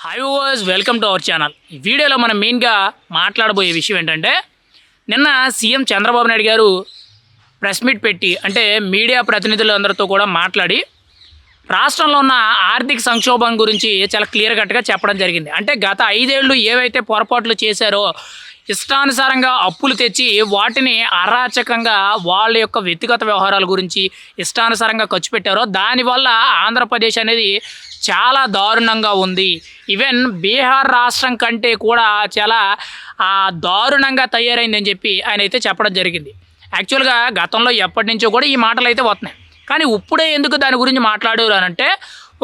Hi was welcome to our channel ఈ వీడియోలో మనం మెయిన్గా మాట్లాడబోయే విషయం ఏంటంటే నిన్న సీఎం చంద్రబాబు నాయుడు గారు ప్రెస్ మీట్ పెట్టి అంటే మీడియా ప్రతినిధులందరితో కూడా మాట్లాడి రాష్ట్రంలో ఉన్న ఆర్థిక సంక్షోభం గురించి చాలా క్లియర్ కట్గా చెప్పడం జరిగింది. అంటే గత ఐదేళ్ళు ఏవైతే పొరపాట్లు చేశారో ఇష్టానుసారంగా అప్పులు తెచ్చి వాటిని అరాచకంగా వాళ్ళ యొక్క వ్యక్తిగత వ్యవహారాల గురించి ఇష్టానుసారంగా ఖర్చు పెట్టారో దానివల్ల ఆంధ్రప్రదేశ్ అనేది చాలా దారుణంగా ఉంది. ఈవెన్ బీహార్ రాష్ట్రం కంటే కూడా చాలా దారుణంగా తయారైందని చెప్పి ఆయన అయితే చెప్పడం జరిగింది. యాక్చువల్గా గతంలో ఎప్పటి నుంచో కూడా ఈ మాటలు అయితే వస్తున్నాయి. కానీ ఇప్పుడే ఎందుకు దాని గురించి మాట్లాడారు అని అంటే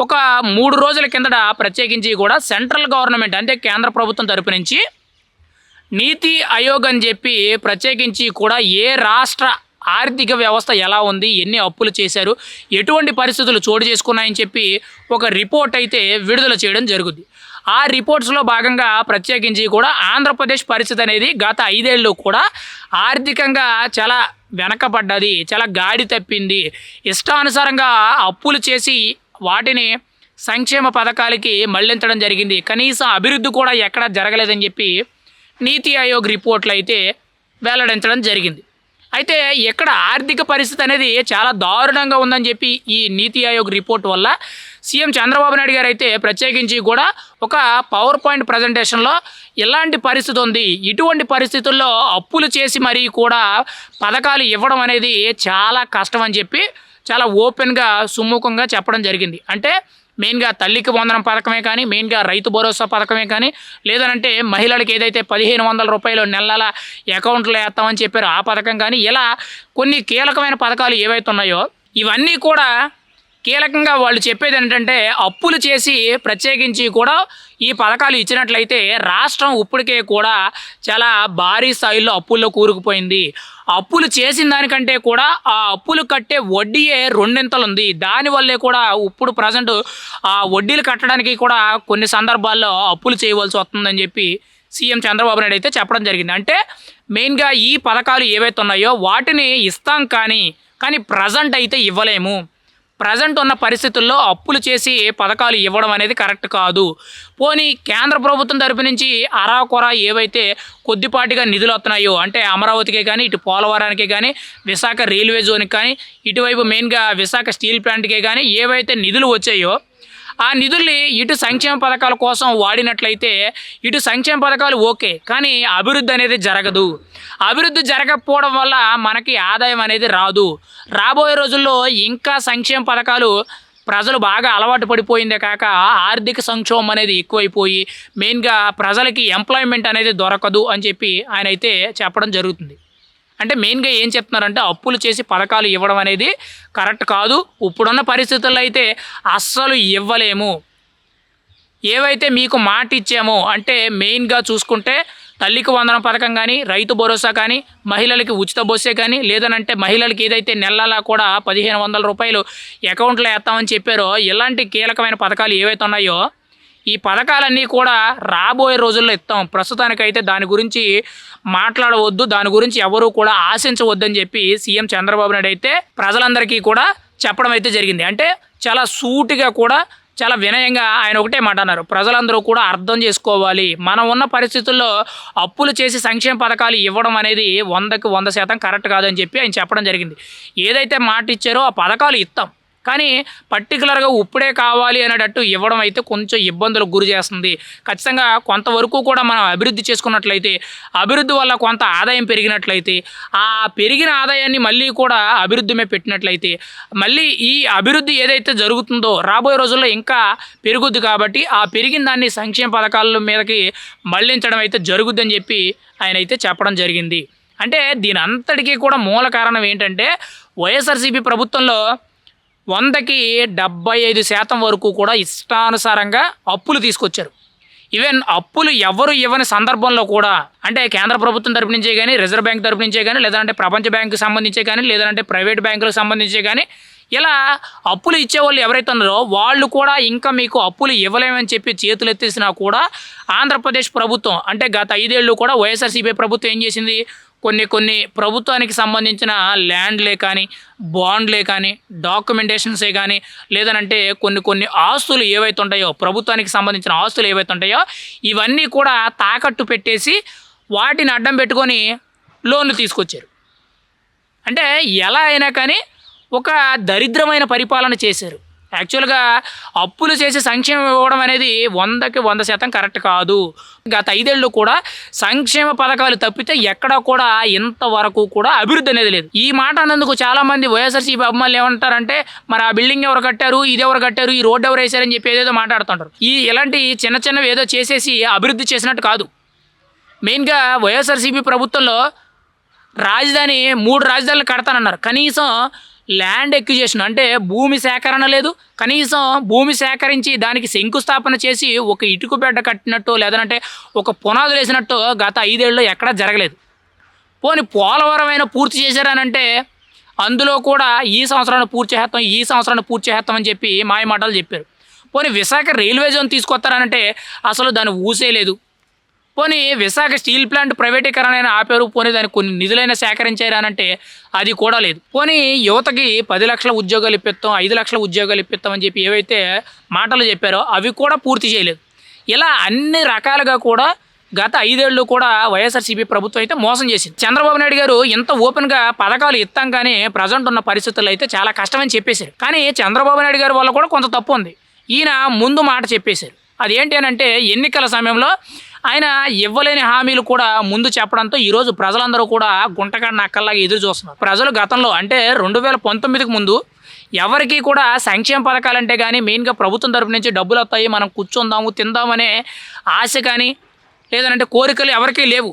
ఒక మూడు రోజుల కిందట ప్రత్యేకించి కూడా సెంట్రల్ గవర్నమెంట్ అంటే కేంద్ర ప్రభుత్వం తరపు నుంచి నీతి ఆయోగ్ అని చెప్పి ప్రత్యేకించి కూడా ఏ రాష్ట్ర ఆర్థిక వ్యవస్థ ఎలా ఉంది ఎన్ని అప్పులు చేశారు ఎటువంటి పరిస్థితులు చోటు చేసుకున్నాయని చెప్పి ఒక రిపోర్ట్ అయితే విడుదల చేయడం జరుగుద్ది. ఆ రిపోర్ట్స్లో భాగంగా ప్రత్యేకించి కూడా ఆంధ్రప్రదేశ్ పరిస్థితి అనేది గత ఐదేళ్ళు కూడా ఆర్థికంగా చాలా వెనకబడ్డది చాలా గాడి తప్పింది. ఇష్టానుసారంగా అప్పులు చేసి వాటిని సంక్షేమ పథకాలకి మళ్ళించడం జరిగింది. కనీసం అభివృద్ధి కూడా ఎక్కడ జరగలేదని చెప్పి నీతి ఆయోగ్ రిపోర్ట్లు అయితే వెల్లడించడం జరిగింది. అయితే ఇక్కడ ఆర్థిక పరిస్థితి అనేది చాలా దారుణంగా ఉందని చెప్పి ఈ నీతి ఆయోగ్ రిపోర్ట్ వల్ల సీఎం చంద్రబాబు నాయుడు గారు అయితే ప్రత్యేకించి కూడా ఒక పవర్ పాయింట్ ప్రజెంటేషన్లో ఇలాంటి పరిస్థితి ఉంది ఇటువంటి పరిస్థితుల్లో అప్పులు చేసి మరీ కూడా పథకాలు ఇవ్వడం అనేది చాలా కష్టం అని చెప్పి చాలా ఓపెన్గా సుముఖంగా చెప్పడం జరిగింది. అంటే మెయిన్గా తల్లికి వందనం పథకమే కానీ మెయిన్గా రైతు భరోసా పథకమే కానీ లేదనంటే మహిళలకు ఏదైతే పదిహేను వందల రూపాయలు నెల అకౌంట్లో వేస్తామని చెప్పారో ఆ పథకం కానీ ఇలా కొన్ని కీలకమైన పథకాలు ఏవైతే ఉన్నాయో ఇవన్నీ కూడా కీలకంగా వాళ్ళు చెప్పేది ఏంటంటే అప్పులు చేసి ప్రత్యేకించి కూడా ఈ పథకాలు ఇచ్చినట్లయితే రాష్ట్రం ఇప్పటికే కూడా చాలా భారీ స్థాయిలో అప్పుల్లో కూరుకుపోయింది. అప్పులు చేసిన దానికంటే కూడా ఆ అప్పులు కట్టే వడ్డీయే రెండింతలు ఉంది. దానివల్లే కూడా ఇప్పుడు ప్రజెంట్ ఆ వడ్డీలు కట్టడానికి కూడా కొన్ని సందర్భాల్లో అప్పులు చేయవలసి వస్తుందని చెప్పి సీఎం చంద్రబాబు నాయుడు అయితే చెప్పడం జరిగింది. అంటే మెయిన్గా ఈ పథకాలు ఏవైతే ఉన్నాయో వాటిని ఇస్తాం కానీ కానీ ప్రజెంట్ అయితే ఇవ్వలేము. ప్రజెంట్ ఉన్న పరిస్థితుల్లో అప్పులు చేసి పథకాలు ఇవ్వడం అనేది కరెక్ట్ కాదు. పోనీ కేంద్ర ప్రభుత్వం తరపు నుంచి అరాకొర ఏవైతే కొద్దిపాటిగా నిధులు వస్తున్నాయో అంటే అమరావతికి కానీ ఇటు పోలవరానికి కానీ విశాఖ రైల్వే జోన్కి కానీ ఇటువైపు మెయిన్గా విశాఖ స్టీల్ ప్లాంట్కే కానీ ఏవైతే నిధులు వచ్చాయో ఆ నిధుల్ని ఇటు సంక్షేమ పథకాల కోసం వాడినట్లయితే ఇటు సంక్షేమ పథకాలు ఓకే కానీ అభివృద్ధి అనేది జరగదు. అభివృద్ధి జరగకపోవడం వల్ల మనకి ఆదాయం అనేది రాదు. రాబోయే రోజుల్లో ఇంకా సంక్షేమ పథకాలు ప్రజలు బాగా అలవాటు పడిపోయిందే కాక ఆర్థిక సంక్షోభం అనేది ఎక్కువైపోయి మెయిన్గా ప్రజలకి ఎంప్లాయ్మెంట్ అనేది దొరకదు అని చెప్పి ఆయన అయితే చెప్పడం జరుగుతుంది. అంటే మెయిన్గా ఏం చెప్తున్నారంటే అప్పులు చేసి పథకాలు ఇవ్వడం అనేది కరెక్ట్ కాదు. ఇప్పుడున్న పరిస్థితుల్లో అయితే అస్సలు ఇవ్వలేము. ఏవైతే మీకు మాట ఇచ్చామో అంటే మెయిన్గా చూసుకుంటే తల్లికి వందనం పథకం కానీ రైతు భరోసా కానీ మహిళలకి ఉచిత బస్సే కానీ లేదనంటే మహిళలకి ఏదైతే నెలలా కూడా పదిహేను వందల రూపాయలు అకౌంట్లో వేస్తామని చెప్పారో ఇలాంటి కీలకమైన పథకాలు ఏవైతే ఉన్నాయో ఈ పథకాలన్నీ కూడా రాబోయే రోజుల్లో ఇస్తాం. ప్రస్తుతానికైతే దాని గురించి మాట్లాడవద్దు. దాని గురించి ఎవరు కూడా ఆశించవద్దని చెప్పి సీఎం చంద్రబాబు నాయుడు అయితే ప్రజలందరికీ కూడా చెప్పడం అయితే జరిగింది. అంటే చాలా సూటిగా కూడా చాలా వినయంగా ఆయన ఒకటే మాట అన్నారు. ప్రజలందరూ కూడా అర్థం చేసుకోవాలి. మనం ఉన్న పరిస్థితుల్లో అప్పులు చేసి సంక్షేమ పథకాలు ఇవ్వడం అనేది వందకి వంద శాతం కరెక్ట్ కాదని చెప్పి ఆయన చెప్పడం జరిగింది. ఏదైతే మాట ఇచ్చారో ఆ పథకాలు ఇస్తాం. కానీ పర్టికులర్గా ఇప్పుడే కావాలి అనేటట్టు ఇవ్వడం అయితే కొంచెం ఇబ్బందులకు గురి చేస్తుంది. ఖచ్చితంగా కొంతవరకు కూడా మనం అభివృద్ధి చేసుకున్నట్లయితే అభివృద్ధి వల్ల కొంత ఆదాయం పెరిగినట్లయితే ఆ పెరిగిన ఆదాయాన్ని మళ్ళీ కూడా అభివృద్ధి మీద పెట్టినట్లయితే మళ్ళీ ఈ అభివృద్ధి ఏదైతే జరుగుతుందో రాబోయే రోజుల్లో ఇంకా పెరుగుద్ది కాబట్టి ఆ పెరిగిన దాన్ని సంక్షేమ పథకాల మీదకి మళ్ళించడం అయితే జరుగుద్దని చెప్పి ఆయన అయితే చెప్పడం జరిగింది. అంటే దీని అంతటికీ కూడా మూల కారణం ఏంటంటే వైఎస్ఆర్సీపీ ప్రభుత్వంలో వందకి డెబ్బై ఐదు శాతం వరకు కూడా ఇష్టానుసారంగా అప్పులు తీసుకొచ్చారు. ఈవెన్ అప్పులు ఎవరు ఇవ్వని సందర్భంలో కూడా అంటే కేంద్ర ప్రభుత్వం తరపు నుంచే కానీ రిజర్వ్ బ్యాంక్ తరపు నుంచే కానీ లేదంటే ప్రపంచ బ్యాంకు సంబంధించే కానీ లేదంటే ప్రైవేట్ బ్యాంకులకు సంబంధించే కానీ ఇలా అప్పులు ఇచ్చేవాళ్ళు ఎవరైతే ఉన్నారో వాళ్ళు కూడా ఇంకా మీకు అప్పులు ఇవ్వలేమని చెప్పి చేతులు ఎత్తేసినా కూడా ఆంధ్రప్రదేశ్ ప్రభుత్వం అంటే గత ఐదేళ్ళు కూడా వైఎస్ఆర్సీపీ ప్రభుత్వం ఏం చేసింది? కొన్ని కొన్ని ప్రభుత్వానికి సంబంధించిన ల్యాండ్లే కానీ బాండ్లే కానీ డాక్యుమెంటేషన్సే కానీ లేదనంటే కొన్ని కొన్ని ఆస్తులు ఏవైతే ఉంటాయో ప్రభుత్వానికి సంబంధించిన ఆస్తులు ఏవైతే ఉంటాయో ఇవన్నీ కూడా తాకట్టు పెట్టేసి వాటిని అడ్డం పెట్టుకొని లోన్లు తీసుకొచ్చారు. అంటే ఎలా అయినా కానీ ఒక దరిద్రమైన పరిపాలన చేశారు. యాక్చువల్గా అప్పులు చేసి సంక్షేమం ఇవ్వడం అనేది వందకి వంద శాతం కరెక్ట్ కాదు. గత ఐదేళ్ళు కూడా సంక్షేమ పథకాలు తప్పితే ఎక్కడా కూడా ఇంతవరకు కూడా అభివృద్ధి అనేది లేదు. ఈ మాట అన్నందుకు చాలామంది వైఎస్ఆర్సీపీ అభిమానులు ఏమంటారంటే మరి ఆ బిల్డింగ్ ఎవరు కట్టారు? ఇది ఎవరు కట్టారు? ఈ రోడ్డు ఎవరు వేశారని చెప్పి ఏదేదో మాట్లాడుతుంటారు. ఈ ఇలాంటి చిన్న చిన్నవి ఏదో చేసేసి అభివృద్ధి చేసినట్టు కాదు. మెయిన్గా వైఎస్ఆర్సీపీ ప్రభుత్వంలో రాజధాని మూడు రాజధానులు కడతానన్నారు. కనీసం ల్యాండ్ ఎక్విజేషన్ అంటే భూమి సేకరణ లేదు. కనీసం భూమి సేకరించి దానికి శంకుస్థాపన చేసి ఒక ఇటుకు బిడ్డ కట్టినట్టు లేదంటే ఒక పునాదులు వేసినట్టు గత ఐదేళ్ళలో ఎక్కడా జరగలేదు. పోనీ పోలవరం అయినా పూర్తి చేశారనంటే అందులో కూడా ఈ సంవత్సరాన్ని పూర్తి చేస్తాం ఈ సంవత్సరాన్ని పూర్తి చేస్తాం అని చెప్పి మాయమాటలు చెప్పారు. పోనీ విశాఖ రైల్వే జోన్ తీసుకొస్తారనంటే అసలు దాన్ని ఊసే లేదు పోనీ విశాఖ స్టీల్ ప్లాంట్ ప్రైవేటీకరణ ఆపారు పోనీ దానికి కొన్ని నిధులైనా సేకరించారనంటే అది కూడా లేదు. పోనీ యువతకి పది లక్షల ఉద్యోగాలు ఇప్పిస్తాం ఐదు లక్షల ఉద్యోగాలు ఇప్పిస్తాం అని చెప్పి ఏవైతే మాటలు చెప్పారో అవి కూడా పూర్తి చేయలేదు. ఇలా అన్ని రకాలుగా కూడా గత ఐదేళ్ళు కూడా వైఎస్ఆర్సీపీ ప్రభుత్వం అయితే మోసం చేసింది. చంద్రబాబు నాయుడు గారు ఇంత ఓపెన్గా పథకాలు ఇస్తాం కానీ ప్రజెంట్ ఉన్న పరిస్థితుల్లో అయితే చాలా కష్టమని చెప్పేశారు. కానీ చంద్రబాబు నాయుడు గారి వల్ల కూడా కొంత తప్పు ఉంది. ఈయన ముందు మాట చెప్పేశారు. అదేంటి అని అంటే ఎన్నికల సమయంలో ఆయన ఇవ్వలేని హామీలు కూడా ముందు చెప్పడంతో ఈరోజు ప్రజలందరూ కూడా గుంటకాడ నక్కల్లాగా ఎదురు చూస్తున్నారు. ప్రజలు గతంలో అంటే రెండు వేల పంతొమ్మిదికి ముందు ఎవరికి కూడా సంక్షేమ పథకాలంటే కానీ మెయిన్గా ప్రభుత్వం తరపు నుంచి డబ్బులు వస్తాయి మనం కూర్చుందాము తిందామనే ఆశ కానీ లేదంటే కోరికలు ఎవరికీ లేవు.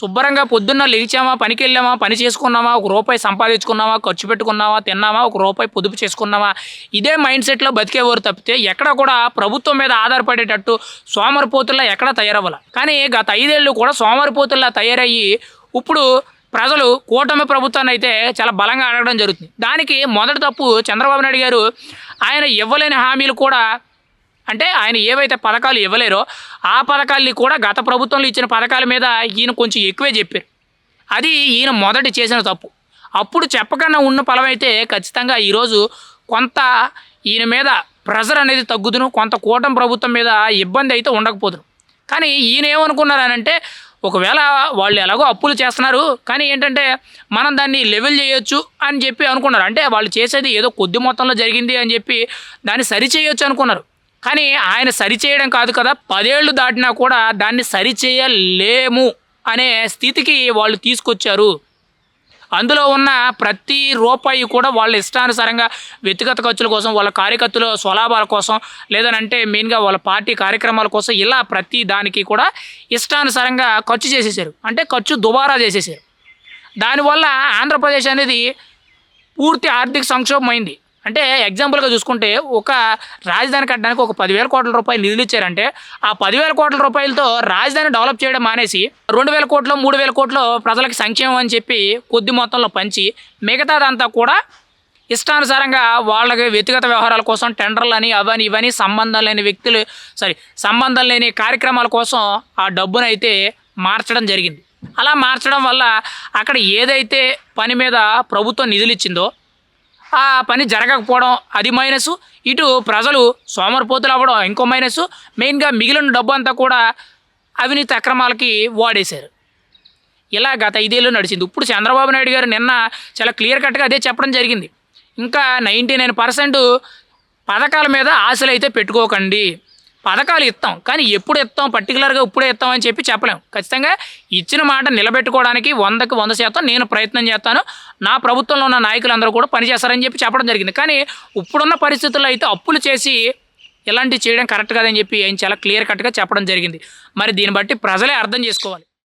శుభ్రంగా పొద్దున్న లేచామా పనికి వెళ్ళామా పని చేసుకున్నామా ఒక రూపాయి సంపాదించుకున్నామా ఖర్చు పెట్టుకున్నామా తిన్నామా ఒక రూపాయి పొదుపు చేసుకున్నామా ఇదే మైండ్ సెట్లో బతికేవారు తప్పితే ఎక్కడ కూడా ప్రభుత్వం మీద ఆధారపడేటట్టు సోమరిపోతుల్లా ఎక్కడ తయారవ్వాలి. కానీ గత ఐదేళ్ళు కూడా సోమరిపోతుల్లా తయారయ్యి ఇప్పుడు ప్రజలు కూటమి ప్రభుత్వాన్ని అయితే చాలా బలంగా అడగడం జరుగుతుంది. దానికి మొదటి తప్పు చంద్రబాబు నాయుడు గారు ఆయన ఇవ్వలేని హామీలు కూడా అంటే ఆయన ఏవైతే పథకాలు ఇవ్వలేరో ఆ పథకాల్ని కూడా గత ప్రభుత్వంలో ఇచ్చిన పథకాల మీద ఈయన కొంచెం ఎక్కువే చెప్పారు. అది ఈయన మొదటి చేసిన తప్పు. అప్పుడు చెప్పకుండా ఉన్న ఫలమైతే ఖచ్చితంగా ఈరోజు కొంత ఈయన మీద ప్రెజర్ అనేది తగ్గుతును కొంత కూటమి ప్రభుత్వం మీద ఇబ్బంది అయితే ఉండకపోదును. కానీ ఈయన ఏమనుకున్నారనంటే ఒకవేళ వాళ్ళు ఎలాగో అప్పులు చేస్తున్నారు కానీ ఏంటంటే మనం దాన్ని లెవెల్ చేయొచ్చు అని చెప్పి అనుకున్నారు. అంటే వాళ్ళు చేసేది ఏదో కొద్ది మొత్తంలో జరిగింది అని చెప్పి దాన్ని సరిచేయొచ్చు అనుకున్నారు. కానీ ఆయన సరిచేయడం కాదు కదా. పదేళ్ళు దాటినా కూడా దాన్ని సరిచేయలేము అనే స్థితికి వాళ్ళు తీసుకొచ్చారు. అందులో ఉన్న ప్రతి రూపాయి కూడా వాళ్ళ ఇష్టానుసారంగా వ్యక్తిగత ఖర్చుల కోసం వాళ్ళ కార్యకర్తల స్వలాభాల కోసం లేదనంటే మెయిన్గా వాళ్ళ పార్టీ కార్యక్రమాల కోసం ఇలా ప్రతి దానికి కూడా ఇష్టానుసారంగా ఖర్చు చేసేసారు. అంటే ఖర్చు దుబారా చేసేసారు. దానివల్ల ఆంధ్రప్రదేశ్ అనేది పూర్తి ఆర్థిక సంక్షోభం అయింది అంటే ఎగ్జాంపుల్గా చూసుకుంటే ఒక రాజధాని కట్టడానికి ఒక పదివేల కోట్ల రూపాయలు నిధులు ఇచ్చారంటే ఆ పదివేల కోట్ల రూపాయలతో రాజధాని డెవలప్ చేయడం మానేసి రెండు వేల కోట్లు మూడు వేల కోట్లు ప్రజలకు సంక్షేమం అని చెప్పి కొద్ది మొత్తంలో పంచి మిగతాదంతా కూడా ఇష్టానుసారంగా వాళ్ళకి వ్యక్తిగత వ్యవహారాల కోసం టెండర్లు అని అవని ఇవని సంబంధం లేని వ్యక్తులు సారీ సంబంధం లేని కార్యక్రమాల కోసం ఆ డబ్బునైతే మార్చడం జరిగింది. అలా మార్చడం వల్ల అక్కడ ఏదైతే పని మీద ప్రభుత్వం నిధులు ఇచ్చిందో ఆ పని జరగకపోవడం అది మైనస్. ఇటు ప్రజలు సోమరిపోతులు అవ్వడం ఇంకో మైనస్. మెయిన్గా మిగిలిన డబ్బు అంతా కూడా అవినీతి అక్రమాలకి వాడేశారు. ఇలా గత ఐదేళ్ళు నడిచింది. ఇప్పుడు చంద్రబాబు నాయుడు గారు నిన్న చాలా క్లియర్ కట్గా అదే చెప్పడం జరిగింది. ఇంకా నైంటీ నైన్ పర్సెంట్ పథకాల మీద ఆశలు అయితే పెట్టుకోకండి. పథకాలు ఇస్తాం కానీ ఎప్పుడు ఇస్తాం పర్టికులర్గా ఇప్పుడే ఇస్తాం అని చెప్పి చెప్పలేం. ఖచ్చితంగా ఇచ్చిన మాట నిలబెట్టుకోవడానికి వందకి వంద శాతం నేను ప్రయత్నం చేస్తాను. నా ప్రభుత్వంలో ఉన్న నాయకులందరూ కూడా పనిచేస్తారని చెప్పి చెప్పడం జరిగింది. కానీ ఇప్పుడున్న పరిస్థితుల్లో అయితే అప్పులు చేసి ఇలాంటివి చేయడం కరెక్ట్ కాదని చెప్పి ఆయన చాలా క్లియర్ కట్గా చెప్పడం జరిగింది. మరి దీన్ని బట్టి ప్రజలే అర్థం చేసుకోవాలి.